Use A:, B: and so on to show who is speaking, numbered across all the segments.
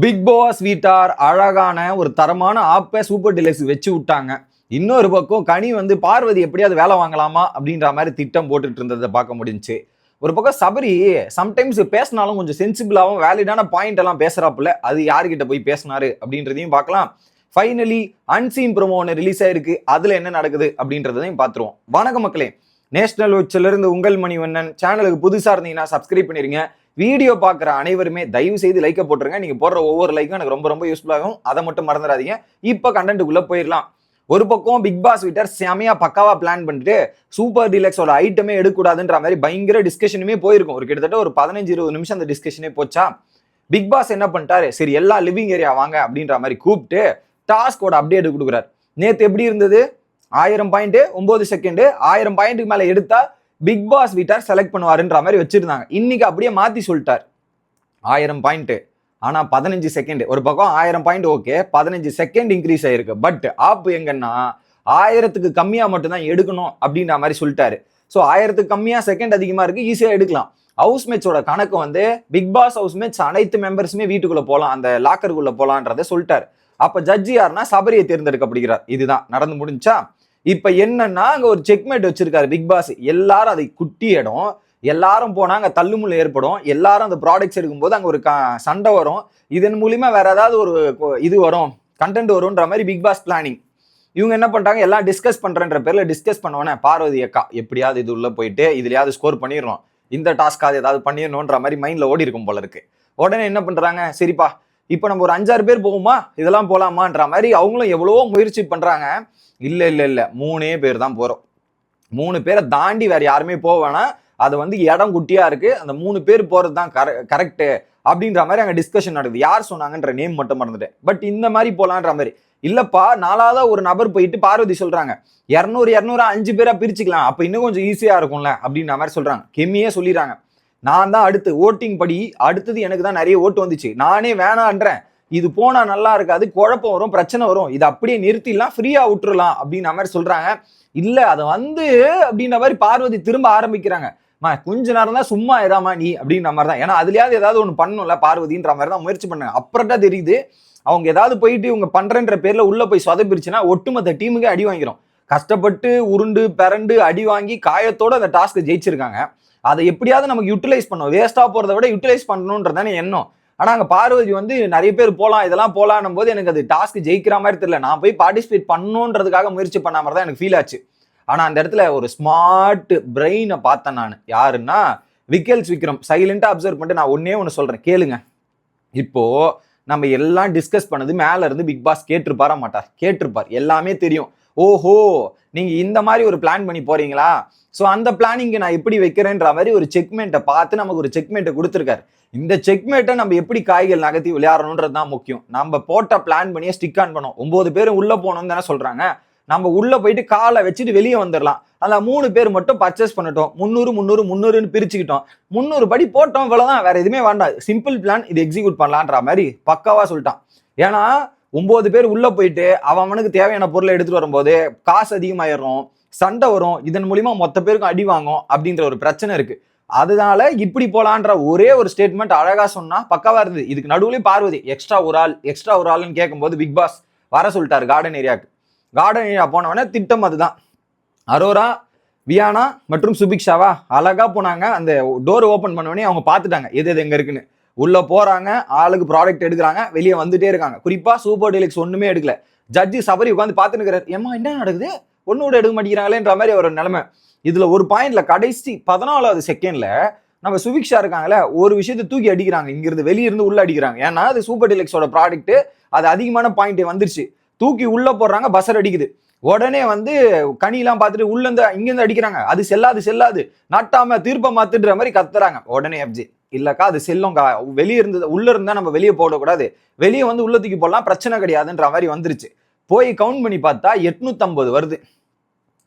A: Big pass வீட்டார் அழகான ஒரு தரமான ஆப்பை சூப்பர் டிலக்ஸ் வச்சு விட்டாங்க. இன்னொரு பக்கம் கனி வந்து பார்வதி எப்படியாவது வேலை வாங்கலாமா அப்படின்ற மாதிரி திட்டம் போட்டுட்டு இருந்ததை பார்க்க முடிஞ்சுச்சு ஒரு பக்கம் சபரி சம்டைம்ஸ் பேசினாலும் கொஞ்சம் சென்சிபிளாகவும் வேலிடான பாயிண்ட் எல்லாம் பேசுறாப்புல. அது யார்கிட்ட போய் பேசினாரு அப்படின்றதையும் பார்க்கலாம். ஃபைனலி அன்சீன் ப்ரோமோ ஒன்று ரிலீஸ் ஆயிருக்கு. அதில் என்ன நடக்குது அப்படின்றதையும் பார்த்துருவோம். வணக்க மக்களே. நேஷனல் வாட்ச்ல உங்கள் மணிவண்ணன். சேனலுக்கு புதுசாக இருந்தீங்கன்னா சப்ஸ்கிரைப் பண்ணிருங்க. வீடியோ பார்க்குற அனைவருமே தயவு செய்து லைக்கை போட்டுருங்க. நீங்கள் போடுற ஒவ்வொரு லைக்கும் எனக்கு ரொம்ப ரொம்ப யூஸ்ஃபுல்லாகும் அதை மட்டும் மறந்துடாதீங்க. இப்போ கண்டென்ட்டுக்குள்ளே போயிடலாம். ஒரு பக்கம் பிக் பாஸ் வீட்டர் செமையா பக்காவா பிளான் பண்ணிட்டு சூப்பர் டீலக்ஸோட ஐட்டமே எடுக்கக்கூடாதுன்ற மாதிரி பயங்கர டிஸ்கஷனுமே போயிருக்கும். ஒரு கிட்டத்தட்ட ஒரு பதினஞ்சு இருபது நிமிஷம் அந்த டிஸ்கஷனே போச்சா? பிக் பாஸ் என்ன பண்ணிட்டாரு? சரி எல்லா லிவிங் ஏரியா வாங்க அப்படின்ற மாதிரி கூப்பிட்டு டாஸ்கோட அப்டேட் கொடுக்குறாரு. நேற்று எப்படி இருந்தது? ஆயிரம் பாயிண்ட் ஒன்பது செகண்டு ஆயிரம் பாயிண்ட்டுக்கு மேலே எடுத்தா பிக் பாஸ் வீட்டார் செலக்ட் பண்ணுவாருன்ற மாதிரி வச்சுருந்தாங்க. இன்னைக்கு அப்படியே மாற்றி சொல்லிட்டார். ஆயிரம் பாயிண்ட்டு ஆனால் பதினஞ்சு செகண்ட் ஒரு பக்கம் ஆயிரம் பாயிண்ட் ஓகே பதினஞ்சு செகண்ட் இன்க்ரீஸ் ஆயிருக்கு. பட் ஆப் எங்கன்னா ஆயிரத்துக்கு கம்மியாக மட்டும்தான் எடுக்கணும் அப்படின்ற மாதிரி சொல்லிட்டாரு. ஸோ ஆயிரத்துக்கு கம்மியாக செகண்ட் அதிகமாக இருக்குது ஈஸியாக எடுக்கலாம். ஹவுஸ் மேட்சோட கணக்கு வந்து பிக் பாஸ் ஹவுஸ் மேட்ச் அனைத்து மெம்பர்ஸுமே வீட்டுக்குள்ளே போகலாம் அந்த லாக்கருக்குள்ளே போகலான்றத சொல்லிட்டார். அப்போ ஜட்ஜி யாருன்னா சபரியை தேர்ந்தெடுக்கப்படுகிறார். இதுதான். நடந்து முடிஞ்சா? இப்ப என்னன்னா அங்க ஒரு செக்மேட் வச்சிருக்காரு பிக் பாஸ் எல்லாரும் அதை குட்டி இடம் எல்லாரும் போனா அங்க தள்ளுமுள்ள ஏற்படும். எல்லாரும் அந்த ப்ராடக்ட்ஸ் எடுக்கும்போது அங்க ஒரு க- சண்டை வரும். இதன் மூலியமா வேற ஏதாவது ஒரு இது வரும். கண்டென்ட் வரும்ன்ற மாதிரி பிக் பாஸ் பிளானிங் இவங்க என்ன பண்றாங்க எல்லாம் டிஸ்கஸ் பண்றேன்ற பேர்ல டிஸ்கஸ் பண்ணுவோன்னே பார்வதி அக்கா எப்படியாவது இது உள்ள போயிட்டு இதுலயாவது ஸ்கோர் பண்ணிடணும். இந்த டாஸ்க்காவது ஏதாவது பண்ணிடணுன்ற மாதிரி மைண்ட்ல ஓடி இருக்கும் போல இருக்கு. உடனே என்ன பண்றாங்க? சரிப்பா இப்போ நம்ம ஒரு அஞ்சாறு பேர் போகுமா? இதெல்லாம் போகலாமான்ற மாதிரி அவங்களும் எவ்வளவோ முயற்சி பண்றாங்க. இல்லை இல்லை இல்லை. மூணே பேர் தான் போகிறோம் மூணு பேரை தாண்டி வேற யாருமே போக வேணாம். அது வந்து இடம் குட்டியா இருக்கு. அந்த மூணு பேர் போறது தான் கரெக்ட் அப்படின்ற மாதிரி அங்கே டிஸ்கஷன் நடக்குது. யார் சொன்னாங்கன்ற நேம் மட்டும் மறந்துட்டேன். பட் இந்த மாதிரி போகலான்ற மாதிரி. இல்லப்பா நாலாவதாக ஒரு நபர் போயிட்டு பார்வதி சொல்றாங்க. இரநூறு இரநூறு அஞ்சு பேரா பிரிச்சுக்கலாம். அப்ப இன்னும் கொஞ்சம் ஈஸியா இருக்கும்ல அப்படின்ற மாதிரி சொல்றாங்க. கெமியே சொல்லிடுறாங்க. நான் தான் அடுத்து ஓட்டிங் படி அடுத்தது எனக்கு தான் நிறைய ஓட்டு வந்துச்சு. நானே வேணான்றேன். இது போனால் நல்லா இருக்காது குழப்பம் வரும் பிரச்சனை வரும். இது அப்படியே நிறுத்திடலாம் ஃப்ரீயாக விட்டுறலாம் அப்படின்ற மாதிரி சொல்கிறாங்க இல்லை அதை வந்து அப்படின்ற மாதிரி பார்வதி திரும்ப ஆரம்பிக்கிறாங்க. மா கொஞ்ச நேரம் தான் சும்மா ஏதாமா நீ? அப்படின்ற மாதிரி தான். ஏன்னா அதுலயாவது ஏதாவது ஒன்று பண்ணணும்ல பார்வதின்ற மாதிரி தான் முயற்சி பண்ணாங்க. அப்புறம்டா தெரியுது அவங்க ஏதாவது போயிட்டு இவங்க பண்றேன்ற பேர்ல உள்ள போய் சொதப்பிருச்சுன்னா ஒட்டுமொத்த டீமுக்கு அடி வாங்கிடும் கஷ்டப்பட்டு உருண்டு பிறண்டு அடி வாங்கி காயத்தோட அந்த டாஸ்க்கை ஜெயிச்சிருக்காங்க. அதை எப்படியாவது நமக்கு யூட்டிலைஸ் பண்ணணும். வேஸ்ட்டாக போகிறத விட யூட்டிலைஸ் பண்ணணுன்றதானே எண்ணம். ஆனால் அங்கே பார்வதி வந்து நிறைய பேர் போகலாம் இதெல்லாம் போகலான்னும் போது எனக்கு அது டாஸ்க் ஜெயிக்கிற மாதிரி தெரியல. நான் போய் பார்ட்டிசிபேட் பண்ணணுன்றதுக்காக முயற்சி பண்ண மாதிரி தான் எனக்கு ஃபீல் ஆச்சு. ஆனால் அந்த இடத்துல ஒரு ஸ்மார்ட் பிரெயினை பார்த்தேன் நான். யாருன்னா விக்கல்ஸ் விக்ரம். சைலண்டாக அப்சர்வ் பண்ணிட்டு நான் ஒன்னே ஒன்று சொல்கிறேன் கேளுங்க. இப்போது நம்ம எல்லாம் டிஸ்கஸ் பண்ணது மேலே இருந்து பிக் பாஸ் கேட்டிருப்பாரா மாட்டார்? கேட்டிருப்பார். எல்லாமே தெரியும். ஓஹோ நீங்கள் இந்த மாதிரி ஒரு பிளான் பண்ணி போகிறீங்களா ஸோ அந்த பிளானிங்கை நான் எப்படி வைக்கிறேன்ற மாதிரி ஒரு செக்மெண்ட்டை பார்த்து நமக்கு ஒரு செக்மெண்ட்டை கொடுத்துருக்காரு. இந்த செக்மேட்டை நம்ம எப்படி காய்கள் நகர்த்தி விளையாடணுன்றது தான் முக்கியம். நம்ம போட்ட பிளான் பண்ணியே ஸ்டிக் ஆன் பண்ணோம் ஒம்பது பேரும் உள்ளே போகணும்னு தானே சொல்கிறாங்க நம்ம உள்ளே போயிட்டு காலை வச்சுட்டு வெளியே வந்துடலாம் அந்த மூணு பேர் மட்டும் பர்ச்சேஸ் பண்ணிட்டோம். முந்நூறு முந்நூறு முந்நூறுன்னு பிரிச்சுக்கிட்டோம். முந்நூறு படி போட்டோம் இவ்வளோதான் வேற எதுவுமே வேண்டாம். சிம்பிள் பிளான் இது எக்ஸிக்யூட் பண்ணலான்ற மாதிரி பக்காவாக சொல்லிட்டான். ஏன்னா ஒன்பது பேர் உள்ள போயிட்டு அவன் அவனுக்கு தேவையான பொருளை எடுத்துட்டு வரும்போது காசு அதிகமாயிரும் சண்டை வரும் இதன் மூலியமா மொத்த பேருக்கும் அடி வாங்கும் அப்படின்ற ஒரு பிரச்சனை இருக்கு. அதனால இப்படி போலான்ற ஒரே ஒரு ஸ்டேட்மெண்ட் அழகா சொன்னா பக்காவா இருந்தது. இதுக்கு நடுவுலயும் பார்வதி எக்ஸ்ட்ரா ஒரு ஆள் எக்ஸ்ட்ரா ஒரு ஆள்னு கேட்கும்போது பிக் பாஸ் வர சொல்லிட்டாரு கார்டன் ஏரியாவுக்கு கார்டன் ஏரியா போனவொடனே திட்டம் அதுதான். அரோரா வியானா மற்றும் சுபிக்ஷாவா அழகா போனாங்க. அந்த டோர் ஓபன் பண்ணவொடனே அவங்க பார்த்துட்டாங்க எது எது எங்க இருக்குன்னு. உள்ள போறாங்க ஆளுக்கு ப்ராடக்ட் எடுக்கிறாங்க வெளியே வந்துட்டே இருக்காங்க. குறிப்பா சூப்பர் டீலக்ஸ் ஒண்ணுமே எடுக்கல. ஜட்ஜி சபரி உட்காந்து பார்த்துன்னு இருக்கிறார் ஏமா என்ன நடக்குது? ஒன்று கூட எடுக்க மாட்டேங்கிறாங்களேன்ற மாதிரி ஒரு நிலைமை. இதுல ஒரு பாயிண்ட்ல கடைசி பதினாலாவது செகண்ட்ல நம்ம சுவிக்ஷா இருக்காங்களே ஒரு விஷயத்தை தூக்கி அடிக்கிறாங்க. இங்கிருந்து வெளியிருந்து உள்ள அடிக்கிறாங்க. ஏன்னா அது சூப்பர் டிலெக்ஸோட ப்ராடக்ட் அது அதிகமான பாயிண்ட் வந்துருச்சு. தூக்கி உள்ள போடுறாங்க பஸ்ஸர் அடிக்குது. உடனே வந்து கனியெல்லாம் பார்த்துட்டு உள்ளேருந்து இங்கேருந்து அடிக்கிறாங்க. அது செல்லாது செல்லாது. நாட்டாம தீர்ப்பை மாத்துன்ற மாதிரி கத்துறாங்க. உடனே எஃப்ஜி இல்லக்கா அது செல்லும்க்கா. வெளியே இருந்தது உள்ள இருந்தா நம்ம வெளியே போடக்கூடாது. வெளியே வந்து உள்ள தூக்கி போடலாம் பிரச்சனை கிடையாதுன்ற மாதிரி வந்துருச்சு. போய் கவுண்ட் பண்ணி பார்த்தா எட்நூத்தம்பது வருது.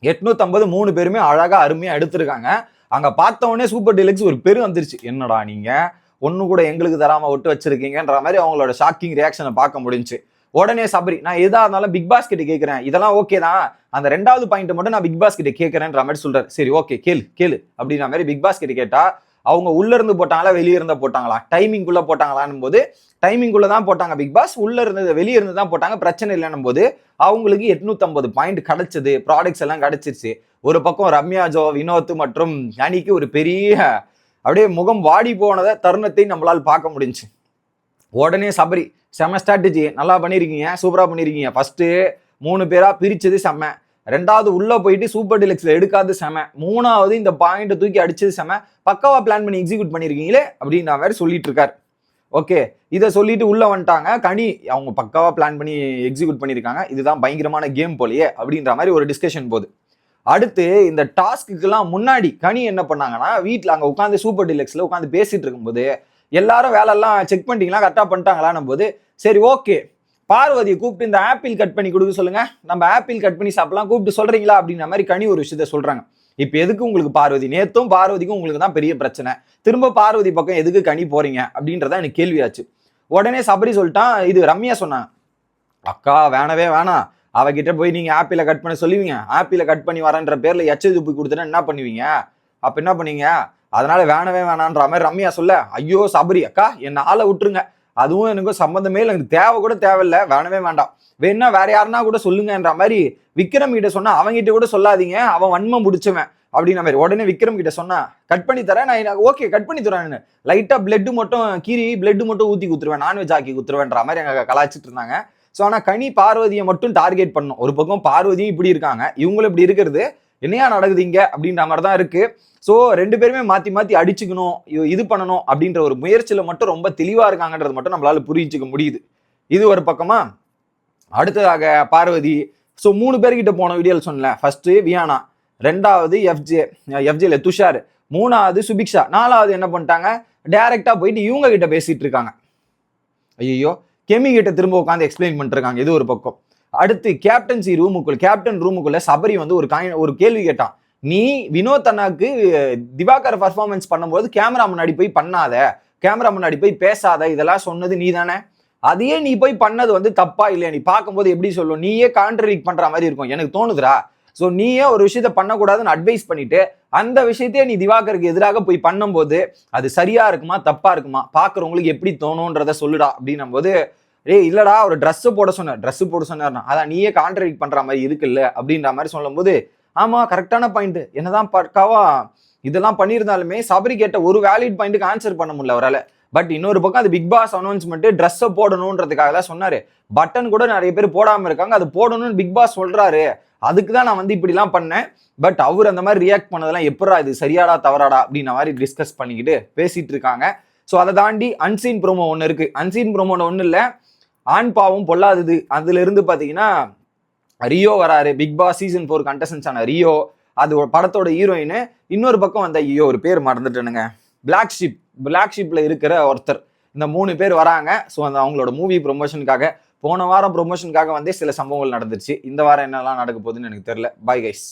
A: எட்நூத்தம்பது மூணு பேருமே அழகா அருமையா எடுத்திருக்காங்க. அங்க பார்த்த உடனே சூப்பர் டீலக்ஸ் ஒரு பெரு வந்துருச்சு. என்னடா நீங்க? ஒன்று கூட எங்களுக்கு தராம விட்டு வச்சிருக்கீங்கன்ற மாதிரி அவங்களோட ஷாக்கிங் ரியாக்ஷனை பார்க்க முடிஞ்சுச்சு. உடனே சபரி நான் எதா இருந்தாலும் பிக் பாஸ் கிட்ட கேட்கிறேன் இதெல்லாம் ஓகே தான். அந்த ரெண்டாவது பாயிண்ட் மட்டும் நான் பிக் பாஸ் கிட்ட கேட்கறேன்ற மாதிரி சொல்றாரு. சரி ஓகே கேளு கேளு. அப்படின்ற மாதிரி பிக் பாஸ் கிட்ட கேட்டா அவங்க உள்ள இருந்து போட்டாங்களா வெளியே இருந்து போட்டாங்களா? டைமிங்குள்ள போட்டாங்களான் போது டைமிங்குள்ள தான் போட்டாங்க பிக் பாஸ் உள்ள இருந்தது வெளியே இருந்து தான் போட்டாங்க. பிரச்சனை இல்லைன்னும் போது அவங்களுக்கு 850 பாயிண்ட் கிடைச்சது. ப்ராடக்ட்ஸ் எல்லாம் கிடைச்சிருச்சு. ஒரு பக்கம் ரம்யா ஜோ வினோத் மற்றும் அணிக்கு ஒரு பெரிய அப்படியே முகம் வாடி போனத தருணத்தை நம்மளால் பார்க்க முடிஞ்சுச்சு உடனே சபரி செம ஸ்ட்ராட்டஜி நல்லா பண்ணியிருக்கீங்க சூப்பராக பண்ணியிருக்கீங்க ஃபஸ்ட்டு மூணு பேராக பிரித்தது செம்ம. ரெண்டாவது உள்ளே போயிட்டு சூப்பர் டிலக்ஸில் எடுக்காது செம. மூணாவது இந்த பாயிண்ட்டை தூக்கி அடிச்சது செம. பக்காவாக பிளான் பண்ணி எக்ஸிக்யூட் பண்ணியிருக்கீங்களே அப்படின்னு நான் வேற சொல்லிட்டு இருக்காரு ஓகே இதை சொல்லிட்டு உள்ள வந்துட்டாங்க. கனி அவங்க பக்காவாக பிளான் பண்ணி எக்ஸிக்யூட் பண்ணியிருக்காங்க இதுதான் பயங்கரமான கேம் போலயே அப்படின்ற மாதிரி ஒரு டிஸ்கஷன் போகுது. அடுத்து இந்த டாஸ்க்குக்கெல்லாம் முன்னாடி கனி என்ன பண்ணாங்கன்னா வீட்டில் அங்கே உட்காந்து சூப்பர் டிலக்ஸில் உட்காந்து பேசிட்டு இருக்கும்போது எல்லாரும் வேலையெல்லாம் செக் பண்ணிட்டீங்களா? கரெக்டாக பண்ணிட்டாங்களான்னும் போது சரி ஓகே பார்வதியை கூப்பிட்டு இந்த ஆப்பிள் கட் பண்ணி கொடுக்க சொல்லுங்க. நம்ம ஆப்பிள் கட் பண்ணி சாப்பிடலாம் கூப்பிட்டு சொல்றீங்களா அப்படின்ற மாதிரி கனி ஒரு விஷயத்த சொல்றாங்க. இப்போ எதுக்கு உங்களுக்கு பார்வதி? நேத்தும் பார்வதிக்கும் உங்களுக்கு தான் பெரிய பிரச்சனை. திரும்ப பார்வதி பக்கம் எதுக்கு கனி போறீங்க அப்படின்றத எனக்கு கேள்வியாச்சு. உடனே சபரி சொல்லிட்டான் இது ரம்யா சொன்னாங்க அக்கா வேணவே வேணாம். அவகிட்ட போய் நீங்க ஆப்பிள கட் பண்ண சொல்லுவீங்க. ஆப்பிள கட் பண்ணி வரன்ற பேர்ல எச்ச துப்பி கொடுத்துட்டா என்ன பண்ணுவீங்க? அப்ப என்ன பண்ணீங்க? அதனால வேணவே வேணான்ற மாதிரி ரம்யா சொல்ல ஐயோ சபரி அக்கா என்ன ஆளை விட்டுருங்க. அதுவும் எனக்கு சம்மந்தமே இல்லை. எனக்கு தேவை கூட தேவையில்ல. வேணவே வேண்டாம். வேணா வேற யாருன்னா கூட சொல்லுங்கன்ற மாதிரி விக்ரம் கிட்ட சொன்னா அவங்ககிட்ட கூட சொல்லாதீங்க. அவன் வன்மம் முடிச்சவன் அப்படின்ற மாதிரி. உடனே விக்ரம் கிட்ட சொன்னா கட் பண்ணி தரேன் நான் ஓகே கட் பண்ணி தரேன் லைட்டா பிளட்டு மட்டும் கீரி பிளட் மட்டும் ஊத்தி குத்துருவேன். நான்வெஜ் ஆக்கி குத்துருவேன்ற மாதிரி எங்க கலாச்சிட்டு இருந்தாங்க. ஸோ ஆனால் கனி பார்வதியை மட்டும் டார்கெட் பண்ணும் ஒரு பக்கம் பார்வதியும் இப்படி இருக்காங்க. இவங்களும் இப்படி இருக்கிறது. என்னையா நடக்குது இங்கே அப்படின்ற மாதிரி தான் இருக்கு. ஸோ ரெண்டு பேருமே மாற்றி மாற்றி அடிச்சுக்கணும் இது- இது பண்ணணும் அப்படின்ற ஒரு முயற்சியில் மட்டும் ரொம்ப தெளிவாக இருக்காங்கன்றது மட்டும் நம்மளால புரிஞ்சிக்க முடியுது. இது ஒரு பக்கமா. அடுத்ததாக பார்வதி. ஸோ மூணு பேர்கிட்ட போன வீடியோவில் சொன்னேன் ஃபர்ஸ்ட் வியானா ரெண்டாவது எஃப்ஜே எஃப்ஜேல துஷார். மூணாவது சுபிக்ஷா. நாலாவது என்ன பண்ணிட்டாங்க? டைரக்டா போயிட்டு இவங்க கிட்ட பேசிட்டு இருக்காங்க. ஐயோ கெமி கிட்ட திரும்ப உட்காந்து எக்ஸ்பிளைன் பண்ணிருக்காங்க இது ஒரு பக்கம். அடுத்து கேப்டன்சி ரூமுக்குள்ள கேப்டன் ரூமுக்குள்ள சபரி வந்து ஒரு காய் ஒரு கேள்வி கேட்டான். நீ வினோத் அண்ணாக்கு திவாகர் பர்ஃபார்மன்ஸ் பண்ணும்போது கேமரா முன்னாடி போய் பண்ணாத. கேமரா முன்னாடி போய் பேசாத. இதெல்லாம் சொன்னது நீ தானே அதையே நீ போய் பண்ணது வந்து தப்பா இல்லையா? நீ பார்க்கும்போது எப்படி சொல்லும்? நீயே கான்ட்ரடிக் பண்ற மாதிரி இருக்கும். எனக்கு தோணுதுடா. ஸோ நீயே ஒரு விஷயத்த பண்ணக்கூடாதுன்னு அட்வைஸ் பண்ணிட்டு அந்த விஷயத்தையே நீ திவாகருக்கு எதிராக போய் பண்ணும்போது அது சரியா இருக்குமா? தப்பா இருக்குமா? பார்க்குறவங்களுக்கு எப்படி தோணுன்றத சொல்லுடா அப்படின்னும் போது ஏய் இல்லடா ஒரு ட்ரெஸ்ஸு போட சொன்னார் ட்ரெஸ்ஸு போட சொன்னார்னா அதான் நீயே கான்ட்ராக்ட் பண்ற மாதிரி இருக்குல்ல? அப்படின்ற மாதிரி சொல்லும்போது ஆமா கரெக்டான பாயிண்ட் என்னதான் பக்காவா இதெல்லாம் பண்ணியிருந்தாலுமே சபரி கேட்ட ஒரு வேலிட் பாயிண்ட்டுக்கு ஆன்சர் பண்ண முடியல அவரால். பட் இன்னொரு பக்கம் அது பிக் பாஸ் அனௌன்ஸ்மெண்ட் ட்ரெஸ்ஸை போடணுன்றதுக்காக தான் சொன்னாரு. பட்டன் கூட நிறைய பேர் போடாம இருக்காங்க. அது போடணும்னு பிக் பாஸ் சொல்றாரு. அதுக்கு தான் நான் வந்து இப்படிலாம் பண்ணேன். பட் அவர் அந்த மாதிரி ரியாக்ட் பண்ணதெல்லாம் எப்படா இது? சரியாடா தவறாடா? அப்படின்ற மாதிரி டிஸ்கஸ் பண்ணிக்கிட்டு பேசிட்டு இருக்காங்க. ஸோ அதை தாண்டி அன்சீன் ப்ரோமோ ஒன்று இருக்கு. அன்சீன் ப்ரோமோல ஒன்றும் இல்லை. ஆண் பாவம் பொல்லாதது. அதுல இருந்து பார்த்தீங்கன்னா ரியோ வராரு. பிக் பாஸ் சீசன் ஃபோர் கண்டஸ்டன்ஸான ரியோ அது படத்தோட ஹீரோயின் இன்னொரு பக்கம் வந்த ஐயோ ஒரு பேர் மறந்துட்டேனுங்க. பிளாக் ஷிப் பிளாக் ஷிப்ல இருக்கிற ஒருத்தர். இந்த மூணு பேர் வராங்க. ஸோ அந்த அவங்களோட மூவி ப்ரொமோஷனுக்காக போன வாரம் ப்ரொமோஷனுக்காக வந்தே சில சம்பவங்கள் நடந்துச்சு இந்த வாரம் என்னெல்லாம் நடக்க போகுதுன்னு எனக்கு தெரியல. Bye guys